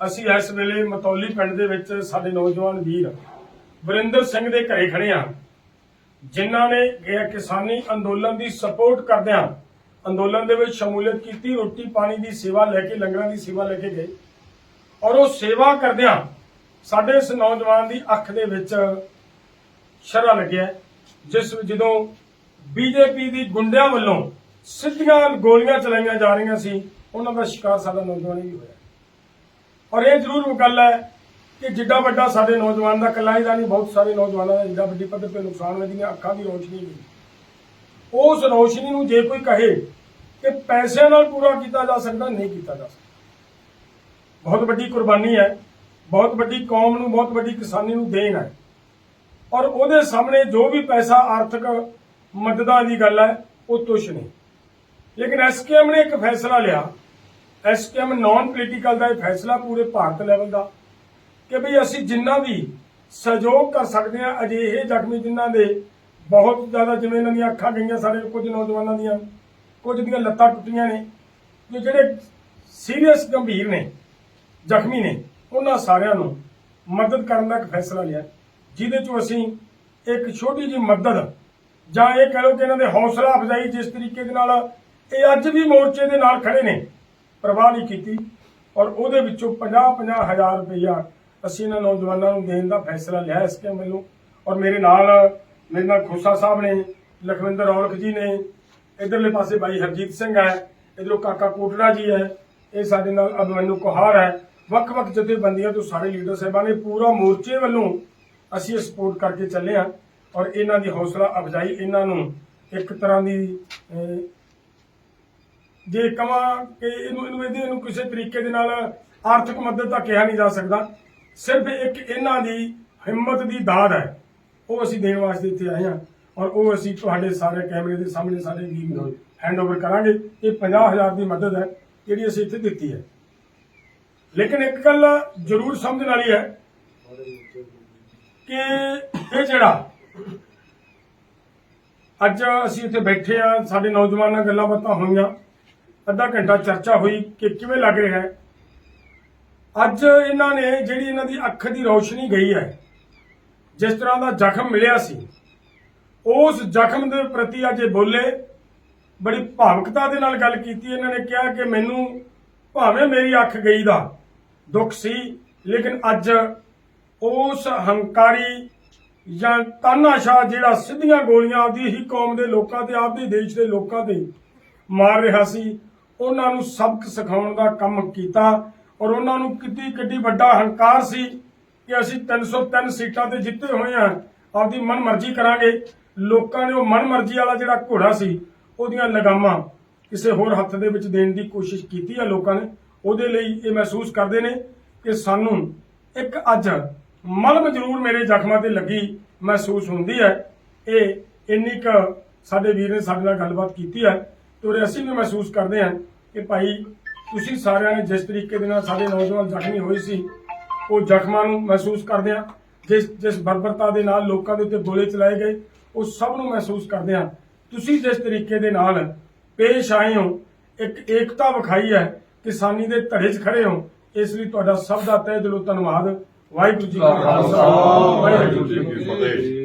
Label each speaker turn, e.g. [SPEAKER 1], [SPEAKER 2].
[SPEAKER 1] ਅਸੀਂ ਇਸ ਵੇਲੇ ਮਤੌਲੀ ਪਿੰਡ ਦੇ ਵਿੱਚ ਸਾਡੇ ਨੌਜਵਾਨ ਵੀਰ ਵਰਿੰਦਰ ਸਿੰਘ ਦੇ ਘਰੇ ਖੜੇ ਹਾਂ, ਜਿਨ੍ਹਾਂ ਨੇ ਇਹ ਕਿਸਾਨੀ ਅੰਦੋਲਨ ਦੀ ਸਪੋਰਟ ਕਰਦਿਆਂ ਅੰਦੋਲਨ ਦੇ ਵਿੱਚ ਸ਼ਮੂਲੀਅਤ ਕੀਤੀ, ਰੋਟੀ ਪਾਣੀ ਦੀ ਸੇਵਾ ਲੈ ਕੇ, ਲੰਗਰਾਂ ਦੀ ਸੇਵਾ ਲੈ ਕੇ ਗਏ ਔਰ ਉਹ ਸੇਵਾ ਕਰਦਿਆਂ ਸਾਡੇ ਇਸ ਨੌਜਵਾਨ ਦੀ ਅੱਖ ਦੇ ਵਿੱਚ ਸ਼ਰਾ ਲੱਗਿਆ, ਜਿਸ ਵਿੱਚ ਜਦੋਂ ਬੀਜੇਪੀ ਦੀ ਗੁੰਡਿਆਂ ਵੱਲੋਂ ਸਿੱਧੀਆਂ ਗੋਲੀਆਂ ਚਲਾਈਆਂ ਜਾ ਰਹੀਆਂ ਸੀ, ਉਹਨਾਂ ਦਾ ਸ਼ਿਕਾਰ ਸਾਡਾ ਨੌਜਵਾਨ ਵੀ ਹੋਇਆ। ਔਰ ਇਹ ਜ਼ਰੂਰ ਗੱਲ ਹੈ ਕਿ ਜਿੱਡਾ ਵੱਡਾ ਸਾਡੇ ਨੌਜਵਾਨ ਦਾ ਇਕੱਲਾ ਹੀ ਦਾ ਨਹੀਂ, ਬਹੁਤ ਸਾਰੇ ਨੌਜਵਾਨਾਂ ਦਾ ਜਿੱਡਾ ਵੱਡੀ ਪੱਧਰ ਤੇ ਨੁਕਸਾਨ ਹੋਇਆ ਦੀਆਂ ਅੱਖਾਂ ਦੀ ਰੋਸ਼ਨੀ ਵੀ। ਉਸ ਰੋਸ਼ਨੀ ਨੂੰ ਜੇ ਕੋਈ ਕਹੇ ਕਿ ਪੈਸਿਆਂ ਨਾਲ ਪੂਰਾ ਕੀਤਾ ਜਾ ਸਕਦਾ, ਨਹੀਂ ਕੀਤਾ ਜਾ ਸਕਦਾ। ਬਹੁਤ ਵੱਡੀ ਕੁਰਬਾਨੀ ਹੈ, ਬਹੁਤ ਵੱਡੀ ਕੌਮ ਨੂੰ, ਬਹੁਤ ਵੱਡੀ ਕਿਸਾਨੀ ਨੂੰ ਦੇਣ ਹੈ। ਔਰ ਉਹਦੇ ਸਾਹਮਣੇ ਜੋ ਵੀ ਪੈਸਾ ਆਰਥਿਕ ਮਦਦਾਂ ਦੀ ਗੱਲ ਹੈ, ਉਹ ਤੁਸ਼ ਨਹੀਂ। ਲੇਕਿਨ ਐਸਕੇਐਮ ਨੇ ਇੱਕ ਫੈਸਲਾ ਲਿਆ ਐਸਕੇਐਮ ਨਾਨ ਪੋਲੀਟੀਕਲ ਦਾ ਇਹ ਫੈਸਲਾ ਪੂਰੇ ਭਾਰਤ ਲੈਵਲ ਦਾ ਕਿ ਭਈ ਅਸੀਂ ਜਿੰਨਾ ਵੀ ਸਹਿਯੋਗ ਕਰ ਸਕਦੇ ਹਾਂ, ਅਜਿਹੇ ਜ਼ਖਮੀ ਜਿਨ੍ਹਾਂ ਦੇ ਬਹੁਤ ਜ਼ਿਆਦਾ ਜਿਵੇਂ ਇਹਨਾਂ ਦੀਆਂ ਅੱਖਾਂ ਗਈਆਂ ਸਾਡੇ ਕੁਝ ਨੌਜਵਾਨਾਂ ਦੀਆਂ, ਕੁਝ ਦੀਆਂ ਲੱਤਾਂ ਟੁੱਟੀਆਂ ਨੇ ਕਿ ਜਿਹੜੇ ਸੀਰੀਅਸ ਗੰਭੀਰ ਨੇ, ਜ਼ਖਮੀ ਨੇ, ਉਹਨਾਂ ਸਾਰਿਆਂ ਨੂੰ ਮਦਦ ਕਰਨ ਦਾ ਇੱਕ ਫੈਸਲਾ ਲਿਆ। ਜਿਹਦੇ ਚੋਂ ਅਸੀਂ ਇੱਕ ਛੋਟੀ ਜਿਹੀ ਮਦਦ ਜਾਂ ਇਹ ਕਹਿ ਲਓ ਕਿ ਇਹਨਾਂ ਦੇ ਹੌਸਲਾ ਅਫਜ਼ਾਈ ਜਿਸ ਤਰੀਕੇ ਦੇ ਨਾਲ ਇਹ ਅੱਜ ਵੀ ਮੋਰਚੇ ਦੇ ਨਾਲ ਖੜੇ ਨੇ ਪ੍ਰਵਾਹ ਨਹੀਂ ਕੀਤੀ ਔਰ ਉਹਦੇ ਵਿੱਚੋਂ 50-50 ਹਜ਼ਾਰ ਰੁਪਈਆ ਅਸੀਂ ਇਹਨਾਂ ਨੌਜਵਾਨਾਂ ਨੂੰ ਦੇਣ ਦਾ ਫੈਸਲਾ ਲਿਆ ਇਸ ਕੇ ਵੱਲੋਂ। ਔਰ ਮੇਰੇ ਨਾਲ ਮੇਰੇ ਨਾਲ ਖੋਸਾ ਸਾਹਿਬ ਨੇ, ਲਖਵਿੰਦਰ ਔਲਖ ਜੀ ਨੇ, ਇਧਰਲੇ ਪਾਸੇ ਬਾਈ ਹਰਜੀਤ ਸਿੰਘ ਹੈ, ਇਧਰੋਂ ਕਾਕਾ ਕੋਟੜਾ ਜੀ ਹੈ, ਇਹ ਸਾਡੇ ਨਾਲ ਅਭਿਮਨੂ ਕੋਹਾਰ ਹੈ। ਵੱਖ-ਵੱਖ ਜਥੇਬੰਦੀਆਂ ਤੋਂ ਸਾਰੇ ਲੀਡਰ ਸਾਹਿਬਾਂ ਨੇ ਪੂਰਾ ਮੋਰਚੇ ਵੱਲੋਂ ਅਸੀਂ ਇਹ ਸਪੋਰਟ ਕਰਕੇ ਚੱਲੇ ਹਾਂ। ਔਰ ਇਹਨਾਂ ਦੀ ਹੌਸਲਾ ਅਫਜ਼ਾਈ ਇਹਨਾਂ ਨੂੰ ਇੱਕ ਤਰ੍ਹਾਂ ਦੀ ਜੇ ਕਵਾਂ ਕਿ ਇਹਨੂੰ ਇਹਨੂੰ ਇਹਦੇ ਇਹਨੂੰ ਕਿਸੇ ਤਰੀਕੇ ਦੇ ਨਾਲ ਆਰਥਿਕ ਮਦਦ ਤਾਂ ਕਿਹਾ ਨਹੀਂ ਜਾ ਸਕਦਾ। ਸਿਰਫ ਇੱਕ ਇਹਨਾਂ ਦੀ ਹਿੰਮਤ ਦੀ ਦਾਦ ਹੈ। ਉਹ ਅਸੀਂ ਦੇਣ ਵਾਸਤੇ ਇੱਥੇ ਆਏ ਹਾਂ ਔਰ ਉਹ ਅਸੀਂ ਤੁਹਾਡੇ ਸਾਰੇ ਕੈਮਰੇ ਦੇ ਸਾਹਮਣੇ ਸਾਰੇ ਵੀਰ ਨੂੰ ਹੈਂਡਓਵਰ ਕਰਾਂਗੇ। ਇਹ 50000 ਦੀ ਮਦਦ ਹੈ ਜਿਹੜੀ ਅਸੀਂ ਇੱਥੇ ਦਿੱਤੀ ਹੈ। ਲੇਕਿਨ ਇੱਕ ਗੱਲ ਜ਼ਰੂਰ ਸਮਝਣ ਵਾਲੀ ਹੈ ਕਿ ਇਹ ਜਿਹੜਾ ਅੱਜ ਅਸੀਂ ਇੱਥੇ ਬੈਠੇ ਆ ਸਾਡੇ ਨੌਜਵਾਨਾਂ ਨਾਲ ਗੱਲਾਂ ਬਾਤਾਂ ਹੋਈਆਂ। ਅੱਧਾ ਘੰਟਾ ਚਰਚਾ ਹੋਈ ਕਿ ਕਿਵੇਂ ਲੱਗ ਰਿਹਾ ਹੈ। ਅੱਜ ਇਹਨਾਂ ਨੇ ਜਿਹੜੀ ਇਹਨਾਂ ਦੀ ਅੱਖ ਦੀ ਰੌਸ਼ਨੀ ਗਈ ਹੈ, ਜਿਸ ਤਰ੍ਹਾਂ ਦਾ ਜ਼ਖਮ ਮਿਲਿਆ ਸੀ, ਉਸ ਜ਼ਖਮ ਦੇ ਪ੍ਰਤੀ ਅੱਜ ਇਹ ਬੋਲੇ ਬੜੀ ਭਾਵੁਕਤਾ ਦੇ ਨਾਲ ਗੱਲ ਕੀਤੀ। ਇਹਨਾਂ ਨੇ ਕਿਹਾ ਕਿ ਮੈਨੂੰ ਭਾਵੇਂ ਮੇਰੀ ਅੱਖ ਗਈ ਦਾ ਦੁੱਖ ਸੀ, ਲੇਕਿਨ ਅੱਜ ਉਸ ਹੰਕਾਰੀ ਜਾਂ ਤਾਨਾਸ਼ਾਹ ਜਿਹੜਾ ਸਿੱਧੀਆਂ ਗੋਲੀਆਂ ਆਪਦੀ ਹੀ ਕੌਮ ਦੇ ਲੋਕਾਂ ਤੇ, ਆਪਦੇ ਦੇਸ਼ ਦੇ ਲੋਕਾਂ ਤੇ ਮਾਰ ਰਿਹਾ ਸੀ ਉਹਨਾਂ ਨੂੰ ਸਬਕ ਸਿਖਾਉਣ ਦਾ ਕੰਮ ਕੀਤਾ ਔਰ ਉਹਨਾਂ ਨੂੰ ਕਿੱਡੀ ਕਿੱਡੀ ਵੱਡਾ ਹੰਕਾਰ ਸੀ ਕਿ ਅਸੀਂ 303 ਸੀਟਾਂ ਤੇ ਜਿੱਤੇ ਹੋਏ ਹਾਂ। ਆਪਦੀ ਮਨਮਰਜ਼ੀ ਕਰਾਂਗੇ। ਲੋਕਾਂ ਨੇ ਉਹ ਮਨਮਰਜ਼ੀ ਵਾਲਾ ਜਿਹੜਾ ਘੋੜਾ ਸੀ, ਉਹਦੀਆਂ ਲਗਾਮਾਂ ਕਿਸੇ ਹੋਰ ਹੱਥ ਦੇ ਵਿੱਚ ਦੇਣ ਦੀ ਕੋਸ਼ਿਸ਼ ਕੀਤੀ ਹੈ ਲੋਕਾਂ ਨੇ। ਉਹਦੇ ਲਈ ਇਹ ਮਹਿਸੂਸ ਕਰਦੇ ਨੇ ਕਿ ਸਾਨੂੰ ਇੱਕ ਅੱਜ ਮਲਮ ਜ਼ਰੂਰ ਮੇਰੇ ਜ਼ਖਮਾਂ ਤੇ ਲੱਗੀ ਮਹਿਸੂਸ ਹੁੰਦੀ ਹੈ। ਇਹ ਇੰਨੀ ਕੁ ਸਾਡੇ ਵੀਰ ਨੇ ਸਾਡੇ ਨਾਲ ਗੱਲਬਾਤ ਕੀਤੀ ਹੈ। ਤੇ ਅਸੀਂ ਵੀ ਮਹਿਸੂਸ ਕਰਦੇ ਹਾਂ ਕਿ ਭਾਈ ਤੁਸੀਂ ਸਾਰਿਆਂ ਨੇ ਜਿਸ ਤਰੀਕੇ ਦੇ ਨਾਲ ਸਾਡੇ ਨੌਜਵਾਨ ਜ਼ਖਮੀ ਹੋਏ ਸੀ ਉਹ ਜ਼ਖਮਾਂ ਨੂੰ ਮਹਿਸੂਸ ਕਰਦੇ ਹਾਂ। ਜਿਸ ਜਿਸ ਬਰਬਰਤਾ ਦੇ ਨਾਲ ਲੋਕਾਂ ਦੇ ਉੱਤੇ ਗੋਲੇ ਚਲਾਏ ਗਏ ਉਹ ਸਭ ਨੂੰ ਮਹਿਸੂਸ ਕਰਦੇ ਹਾਂ। ਤੁਸੀਂ ਜਿਸ ਤਰੀਕੇ ਦੇ ਨਾਲ ਪੇਸ਼ ਆਏ ਹੋ ਇੱਕ ਏਕਤਾ ਵਿਖਾਈ ਹੈ ਕਿਸਾਨੀ ਦੇ ਧੜੇ 'ਚ ਖੜੇ ਹੋ ਇਸ ਲਈ ਤੁਹਾਡਾ ਸਭ ਦਾ ਤਹਿ ਦਿਲੋਂ ਧੰਨਵਾਦ। ਵਾਹਿਗੁਰੂ ਜੀ ਕਾ ਖਾਲਸਾ। ਵਾਹਿਗੁਰੂ ਜੀ ਕੀ ਫਤਿਹ।